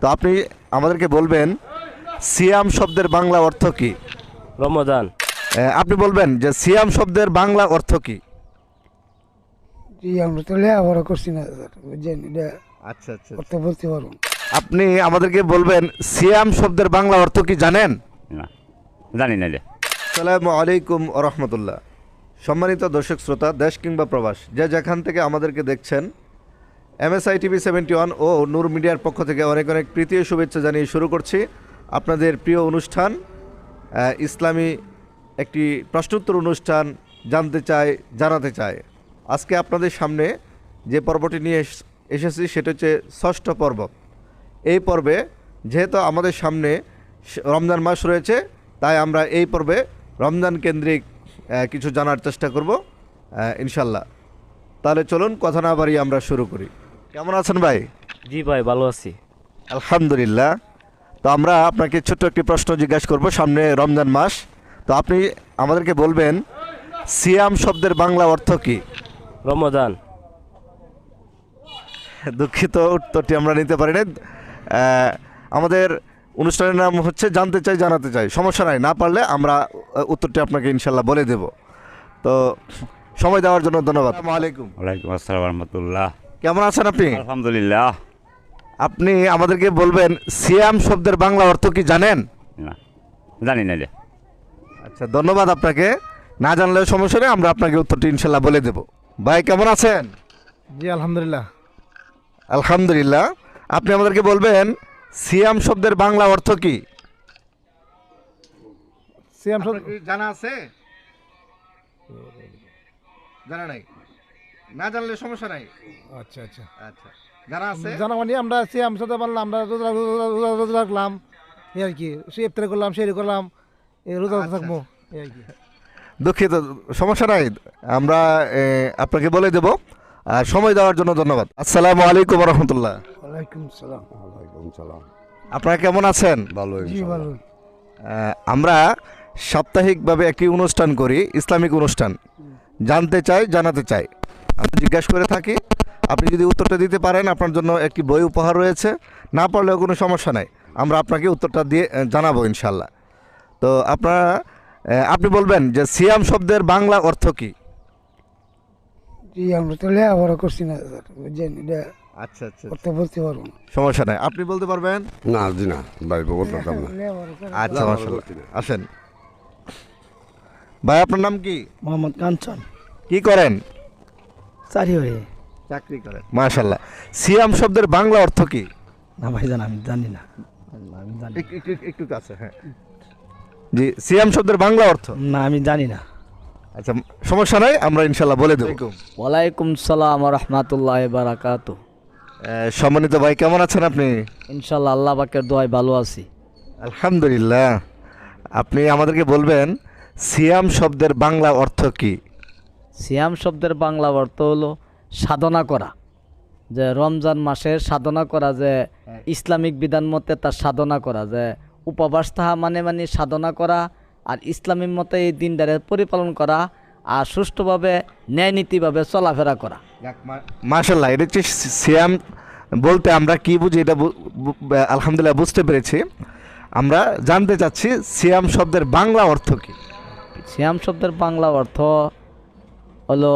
তো আপনি আমাদেরকে বলবেন সিয়াম শব্দের বাংলা অর্থ কি? রমজান। আপনি বলবেন যে সিয়াম শব্দের বাংলা অর্থ কি? জি আমরা তো লেখাপড়া করছি না স্যার বুঝছেন? এটা আচ্ছা আচ্ছা বলতে পারব আপনি আমাদেরকে বলবেন সিয়াম শব্দের বাংলা অর্থ কি জানেন? না জানি না রে আসসালামু আলাইকুম রহমতুল্লাহ। সম্মানিত দর্শক শ্রোতা দেশ কিংবা প্রবাস যে যেখান থেকে আমাদেরকে দেখছেন এমএসআই টিভি সেভেন্টি ওয়ান ও নূর মিডিয়ার পক্ষ থেকে অনেক অনেক প্রীতি ও শুভেচ্ছা জানিয়ে শুরু করছি আপনাদের প্রিয় অনুষ্ঠান ইসলামী একটি প্রশ্নোত্তর অনুষ্ঠান জানতে চাই জানাতে চাই আজকে আপনাদের সামনে যে পর্বটি নিয়ে এস- এসেছি সেটা হচ্ছে ষষ্ঠ পর্ব। এই পর্বে যেহেতু আমাদের সামনে রমজান মাস রয়েছে, তাই আমরা এই পর্বে রমজান কেন্দ্রিক কিছু জানার চেষ্টা করব ইনশাল্লাহ। তাহলে চলুন, কথা না বাড়িয়ে আমরা শুরু করি। কেমন আছেন ভাই? জি ভাই ভালো আছি। আলহামদুলিল্লাহ। তো আমরা আপনাকে ছোট্ট একটি প্রশ্ন জিজ্ঞাসা করব সামনে রমজান মাস। তো আপনি আমাদেরকে বলবেন সিয়াম শব্দের বাংলা অর্থ কি? রমজান। দুঃখিত উত্তরটি আমরা নিতে পারি না আমাদের অনুষ্ঠানের নাম হচ্ছে জানতে চাই জানাতে চাই। সমস্যা নাই না পারলে আমরা উত্তরটি আপনাকে ইনশাল্লাহ বলে দেব। তো সময় দেওয়ার জন্য ধন্যবাদ। আলাইকুম। ওয়ালাইকুম আসসালাম রহমতুল্লাহ। কেমন আছেন আপনি? আলহামদুলিল্লাহ। আপনি আমাদেরকে বলবেন সিয়াম শব্দের বাংলা অর্থ কি জানেন? না জানি না রে। আচ্ছা ধন্যবাদ আপনাকে। না জানলেও সমস্যা নেই আমরা আপনাকে উত্তরটি ইনশাল্লাহ বলে দেব। ভাই কেমন আছেন? জি আলহামদুলিল্লাহ। আলহামদুলিল্লাহ। আপনি আমাদেরকে বলবেন সিয়াম শব্দের বাংলা অর্থ কি? সিয়াম কি জানা আছে? জানা নাই। না জানলে সমস্যা নাই। আচ্ছা আচ্ছা। আচ্ছা। জানা আছে? জানা মানে আমরা সিয়াম সাথে পারলাম আমরা রোজা রোজা- রাখলাম এই আর কি। সে ইফতারি করলাম সেই করলাম এই রোজা আচ্ছা, থাকব এই আর কি। দুঃখিত সমস্যা নাই। আমরা আপনাকে বলে দেব আর সময় দেওয়ার জন্য ধন্যবাদ। আসসালামু আলাইকুম রহমতুল্লাহ ওয়ালাইকুম সালাম। আপনারা কেমন আছেন? জি ভালো। আহ, আমরা সাপ্তাহিকভাবে একটি অনুষ্ঠান করি ইসলামিক অনুষ্ঠান। জানতে চাই জানাতে চাই। আমি জিজ্ঞাসা করে থাকি আপনি যদি উত্তরটা দিতে পারেন আপনার জন্য একটি বই উপহার রয়েছে। না পারলেও কোনো সমস্যা নাই আমরা আপনাকে উত্তরটা দিয়ে জানাব ইনশাল্লাহ তো আপনারা আপনি বলবেন যে সিয়াম শব্দের বাংলা অর্থ কি? জি আমরা তো লেখাপড়া করছি না স্যার বুঝছেন? এটা আচ্ছা আচ্ছা বলতে পারব না। সমস্যা নাই। আপনি বলতে পারবেন? না জি না ভাই না। আচ্ছা আসেন। ভাই আপনার নাম কি? মোহাম্মদ কাঞ্চন। কি করেন? চাকরি করেন। মাশাল্লাহ সিয়াম শব্দের বাংলা অর্থ কি? না ভাইজান আমি জানি না। আমি জানি একটু কাছে হ্যাঁ। জি সিয়াম শব্দের বাংলা অর্থ? না আমি জানি না। আচ্ছা সমস্যা নাই আমরা ইনশাল্লাহ বলে দেবো। ওয়ালাইকুম। সালাম রহমতুল্লাহ বারাকাত। সম্মানিত ভাই কেমন আছেন আপনি? ইনশাল্লাহ আল্লাহ পাকের দোয়ায় ভালো আছি। আলহামদুলিল্লাহ। আপনি আমাদেরকে বলবেন সিয়াম শব্দের বাংলা অর্থ কি? সিয়াম শব্দের বাংলা অর্থ হলো সাধনা করা। যে রমজান মাসে সাধনা করা যে ইসলামিক বিধান মতে তার সাধনা করা যে উপবাস তাহা মানে মানে সাধনা করা আর ইসলামিক মতে এই দিনটারে পরিপালন করা আর সুষ্ঠুভাবে ন্যায় নীতিভাবে চলাফেরা করা। মাশাল্লাহ এটা হচ্ছে সিয়াম বলতে আমরা কি বুঝি এটা আলহামদুলিল্লাহ বুঝতে পেরেছি। আমরা জানতে চাচ্ছি সিয়াম শব্দের বাংলা অর্থ কি? সিয়াম শব্দের বাংলা অর্থ হলো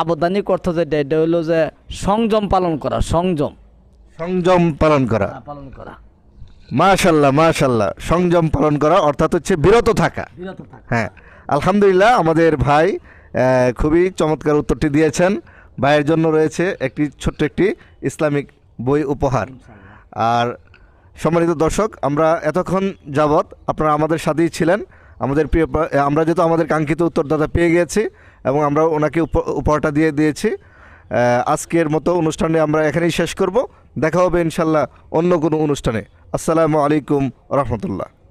আবদানিক অর্থ যেটা এটা হলো যে সংযম পালন করা সংযম। সংযম পালন করা। পালন করা। মাশাল্লাহ মাশাল্লাহ। সংযম পালন করা অর্থাৎ হচ্ছে বিরত থাকা। বিরত থাকা। হ্যাঁ আলহামদুলিল্লাহ আমাদের ভাই খুবই চমৎকার উত্তরটি দিয়েছেন। ভাইয়ের জন্য রয়েছে একটি ছোট্ট একটি ইসলামিক বই উপহার। আর সম্মানিত দর্শক আমরা এতক্ষণ যাবৎ আপনারা আমাদের সাথেই ছিলেন। আমাদের প্রিয় আমরা যেহেতু আমাদের কাঙ্ক্ষিত উত্তরদাতা পেয়ে গিয়েছি এবং আমরা ওনাকে উপ- উপহারটা দিয়ে দিয়েছি। আজকের মতো অনুষ্ঠানে আমরা এখানেই শেষ করব। দেখা হবে ইনশাল্লাহ অন্য কোনো অনুষ্ঠানে। আসসালামু আলাইকুম রহমতুল্লাহ।